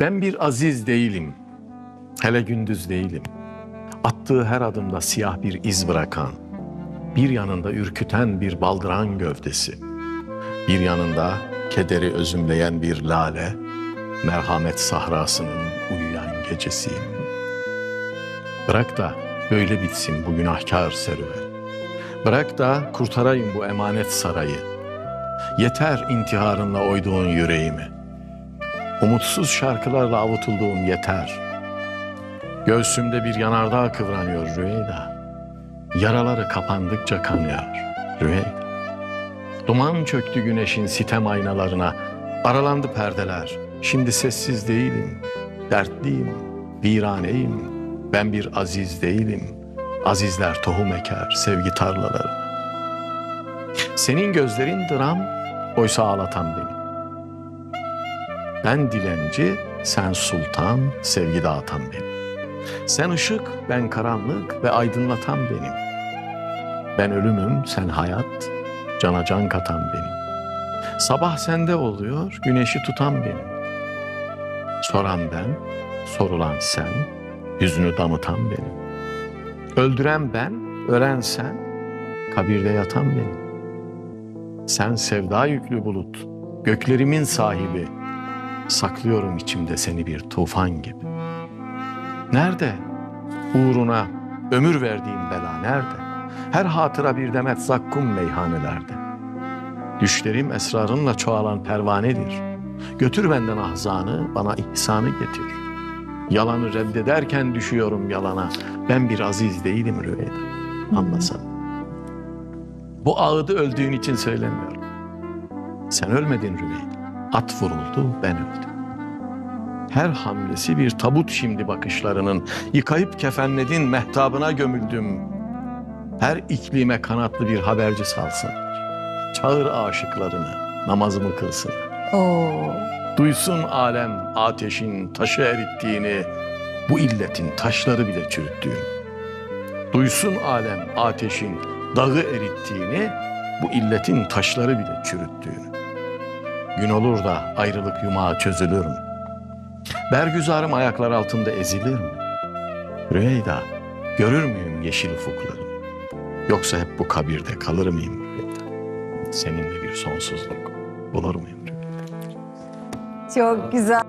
Ben bir aziz değilim. Hele gündüz değilim. Attığı her adımda siyah bir iz bırakan, bir yanında ürküten bir baldıran gövdesi, bir yanında kederi özümleyen bir lale, merhamet sahrasının uyuyan gecesiyim. Bırak da böyle bitsin bu günahkar serüven. Bırak da kurtarayım bu emanet sarayı. Yeter intiharınla oyduğun yüreğimi. Umutsuz şarkılarla avutulduğum yeter. Göğsümde bir yanardağ kıvranıyor Rüyeyda. Yaraları kapandıkça kanıyor Rüyeyda. Duman çöktü güneşin sitem aynalarına. Aralandı perdeler. Şimdi sessiz değilim. Dertliyim, viraneyim. Ben bir aziz değilim. Azizler tohum eker sevgi tarlalarına. Senin gözlerin dram, oysa ağlatan benim. Ben dilenci, sen sultan, sevgi dağıtan benim. Sen ışık, ben karanlık ve aydınlatan benim. Ben ölümüm, sen hayat, cana can katan benim. Sabah sende oluyor, güneşi tutan benim. Soran ben, sorulan sen, yüzünü damıtan benim. Öldüren ben, ölen sen, kabirde yatan benim. Sen sevda yüklü bulut, göklerimin sahibi. Saklıyorum içimde seni bir tufan gibi. Nerede? Uğruna ömür verdiğim bela nerede? Her hatıra bir demet zakkum meyhanelerde. Düşlerim esrarınla çoğalan pervanedir. Götür benden ahzanı, bana ihsanı getir. Yalanı reddederken düşüyorum yalana. Ben bir aziz değilim Rüveyda. Anlasana. Bu ağıdı öldüğün için söylemiyorum. Sen ölmedin Rüveyda. At vuruldu, ben öldüm. Her hamlesi bir tabut şimdi bakışlarının. Yıkayıp kefenledin, mehtabına gömüldüm. Her iklime kanatlı bir haberci salsın. Çağır aşıklarını, namazımı kılsın. Oo. Duysun alem ateşin taşı erittiğini, bu illetin taşları bile çürüttüğünü. Duysun alem ateşin dağı erittiğini, bu illetin taşları bile çürüttüğünü. Gün olur da ayrılık yumağı çözülür mü? Bergüzarım ayaklar altında ezilir mi? Rüyeyda, görür müyüm yeşil ufuklarını? Yoksa hep bu kabirde kalır mıyım? Seninle bir sonsuzluk bulur muyum Rüyeyda? Çok güzel.